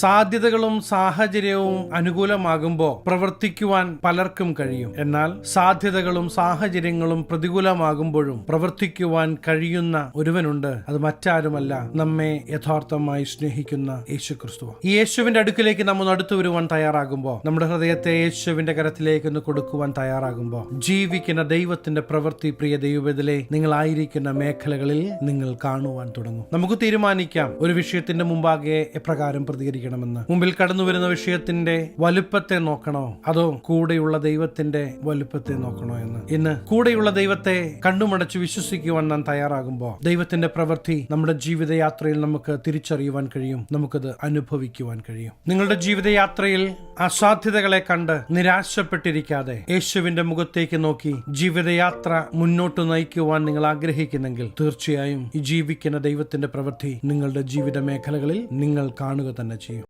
സാധ്യതകളും സാഹചര്യവും അനുകൂലമാകുമ്പോൾ പ്രവർത്തിക്കുവാൻ പലർക്കും കഴിയും. എന്നാൽ സാധ്യതകളും സാഹചര്യങ്ങളും പ്രതികൂലമാകുമ്പോഴും പ്രവർത്തിക്കുവാൻ കഴിയുന്ന ഒരുവനുണ്ട്. അത് മറ്റാരുമല്ല നമ്മെ യഥാർത്ഥമായി സ്നേഹിക്കുന്ന യേശു ക്രിസ്തു ഈ യേശുവിന്റെ അടുക്കിലേക്ക് നമ്മൾ അടുത്തു വരുവാൻ തയ്യാറാകുമ്പോൾ നമ്മുടെ ഹൃദയത്തെ യേശുവിന്റെ കരത്തിലേക്ക് ഒന്ന് കൊടുക്കുവാൻ തയ്യാറാകുമ്പോൾ ജീവിക്കുന്ന ദൈവത്തിന്റെ പ്രവൃത്തി പ്രിയ ദൈവത്തിലെ നിങ്ങളായിരിക്കുന്ന മേഖലകളിൽ നിങ്ങൾ കാണുവാൻ തുടങ്ങും. നമുക്ക് തീരുമാനിക്കാം. ഒരു വിഷയത്തിന്റെ മുമ്പാകെ എപ്രകാരം പ്രതികരിക്കണമെന്ന് മുമ്പിൽ കടന്നു വരുന്ന വിഷയത്തിന്റെ വലുപ്പത്തെ നോക്കണോ? അതോ കൂടെയുള്ള ദൈവത്തിന്റെ വലുപ്പത്തെ നോക്കണോ എന്ന്? ഇന്ന് കൂടെയുള്ള ദൈവത്തെ കണ്ണുമടച്ച് വിശ്വസിക്കുവാൻ നാം തയ്യാറാകുമ്പോൾ ദൈവത്തിന്റെ പ്രവൃത്തി നമ്മുടെ ജീവിതയാത്രയിൽ നമുക്ക് തിരിച്ചറിയുവാൻ കഴിയും. നമുക്കത് അനുഭവിക്കുവാൻ കഴിയും. നിങ്ങളുടെ ജീവിതയാത്രയിൽ അസാധ്യതകളെ കണ്ട് നിരാശപ്പെട്ടിരിക്കാതെ യേശുവിന്റെ മുഖത്തേക്ക് നോക്കി ജീവിതയാത്ര മുന്നോട്ട് നയിക്കുവാൻ നിങ്ങൾ ആഗ്രഹിക്കുന്നെങ്കിൽ തീർച്ചയായും ഈ ജീവിക്കുന്ന ദൈവത്തിന്റെ പ്രവൃത്തി നിങ്ങളുടെ ജീവിത മേഖലകളിൽ നിങ്ങൾ കാണുക തന്നെ ചെയ്യും.